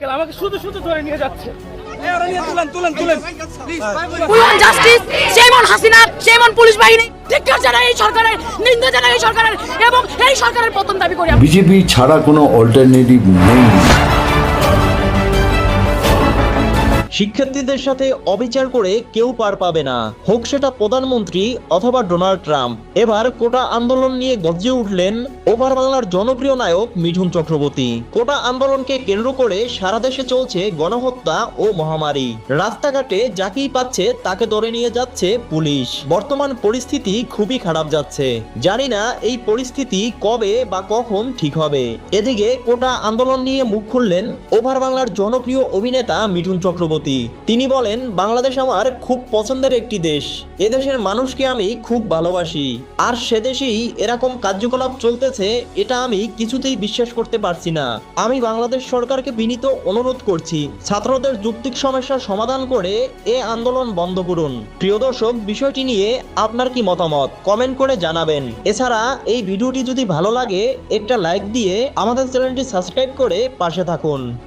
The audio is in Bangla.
আমাকে শুধু শুধু ধরে নিয়ে যাচ্ছে। জাস্টিস যেমন হাসিনা যেমন পুলিশ বাহিনী ধিক্কার এই সরকারের নিন্দা জানাই এই সরকারের এবং এই সরকারের পতন দাবি করি বিজেপি ছাড়া কোনো অল্টারনেটিভ নেই। শিক্ষার্থীদের সাথে অবিচার করে কেউ পার পাবে না। হোক সেটা প্রধানমন্ত্রী অথবা ডোনাল্ড ট্রাম্প। এবার কোটা আন্দোলন নিয়ে গর্জে উঠলেন ওভার বাংলার জনপ্রিয় নায়ক মিঠুন চক্রবর্তী। কোটা আন্দোলনকে কেন্দ্র করে সারা দেশে চলছে গণহত্যা ও মহামারী। রাস্তাঘাটে যাকেই পাচ্ছে তাকে ধরে নিয়ে যাচ্ছে পুলিশ। বর্তমান পরিস্থিতি খুবই খারাপ যাচ্ছে। জানি না এই পরিস্থিতি কবে বা কখন ঠিক হবে। এদিকে কোটা আন্দোলন নিয়ে মুখ খুললেন ওভার বাংলার জনপ্রিয় অভিনেতা মিঠুন চক্রবর্তী। তিনি বলেন, বাংলাদেশ আমার খুব পছন্দের একটি দেশ। এদেশের মানুষকে আমি খুব ভালোবাসি। আর সে দেশেই এরকম কার্যকলাপ চলতেছে, এটা আমি কিছুতেই বিশ্বাস করতে পারছি না। আমি বাংলাদেশ সরকারকে বিনীত অনুরোধ করছি, ছাত্রদের যুক্তিক সমস্যার সমাধান করে এ আন্দোলন বন্ধ করুন। প্রিয় দর্শক, বিষয়টি নিয়ে আপনার কি মতামত? কমেন্ট করে জানাবেন। এছাড়া, এই ভিডিওটি যদি ভালো লাগে, একটা লাইক দিয়ে আমাদের চ্যানেলটি সাবস্ক্রাইব করে পাশে থাকুন।